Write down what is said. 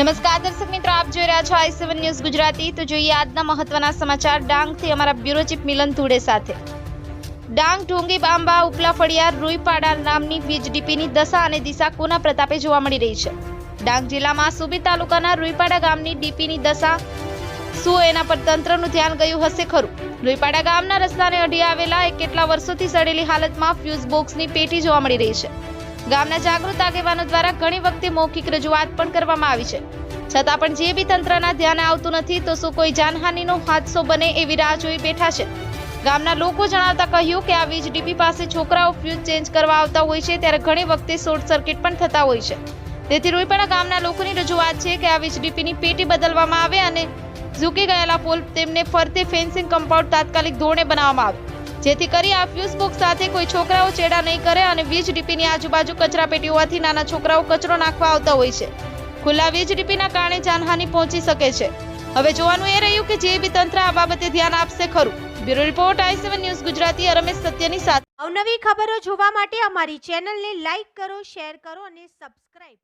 નમસ્કાર, દર્શક મિત્રો, આપ જોઈ રહ્યા છો આઈ સેવન ન્યૂઝ ગુજરાતી. તો જોઈએ આજના મહત્વના સમાચાર. ડાંગથી અમારા બ્યુરો ચીફ મિલન ધુડે સાથે. ડાંગ, ઢોંગી, બાંબા, ઉપલા ફળિયાર રૂઈપાડા નામની વીજ ડીપીની દશા અને દિશા કોના પ્રતાપે જોવા મળી રહી છે? ડાંગ જિલ્લામાં સુબી તાલુકાના રૂઈપાડા ગામની ડીપીની દશા શું એના પર તંત્રનું ધ્યાન ગયું હશે ખરું? રૂઈપાડા ગામના રસ્તાને અડી આવેલા એક કેટલા વર્ષોથી સડેલી હાલતમાં ફ્યુઝ બોક્સની પેટી જોવા મળી રહી છે. ગામના જાગૃત આગેવાનો દ્વારા ઘણી વખતે મૌખિક રજૂઆત પણ કરવામાં આવી છે. છતાં પણ જે બી તંત્રના ધ્યાને આવતું નથી, તો શું કોઈ જાનહાનિનો હાદસો બને એવી રાહ જોઈ બેઠા છે. ગામના લોકો જણાવતા કહ્યું કે આ વીજ ડીપી પાસે છોકરાઓ ફ્યુઝ ચેન્જ કરવા આવતા હોય છે, ત્યારે ઘણી વખતે શોર્ટ સર્કિટ પણ થતા હોય છે. તેથી રોઈપણા ગામના લોકોની રજૂઆત છે કે આ વીજ ડીપીની પેટી બદલવામાં આવે અને ઝૂકી ગયેલા પોલ તેમને ફરતે ફેન્સિંગ કમ્પાઉન્ડ તાત્કાલિક ધોરણે બનાવવામાં આવે. જેથી કરી આ ફ્યુઝ બોક્સ સાથે કોઈ છોકરાઓ ચેડા નહીં કરે અને વીજ ડીપીની આજુબાજુ કચરા પેટી હોવાથી નાના છોકરાઓ કચરો નાખવા આવતા હોય છે. ખુલ્લા વીજ ડીપીના કારણે જાનહાનિ પહોંચી શકે છે. હવે જોવાનું એ રહ્યું કે જે બી તંત્ર આ બાબતે ધ્યાન આપશે ખરું. Bureau report I seven news Gujarati, Ramesh સત્યની સાથે. અવનવી ખબરો જોવા માટે અમારી ચેનલને લાઈક કરો શેર કરો અને સબસ્ક્રાઇબ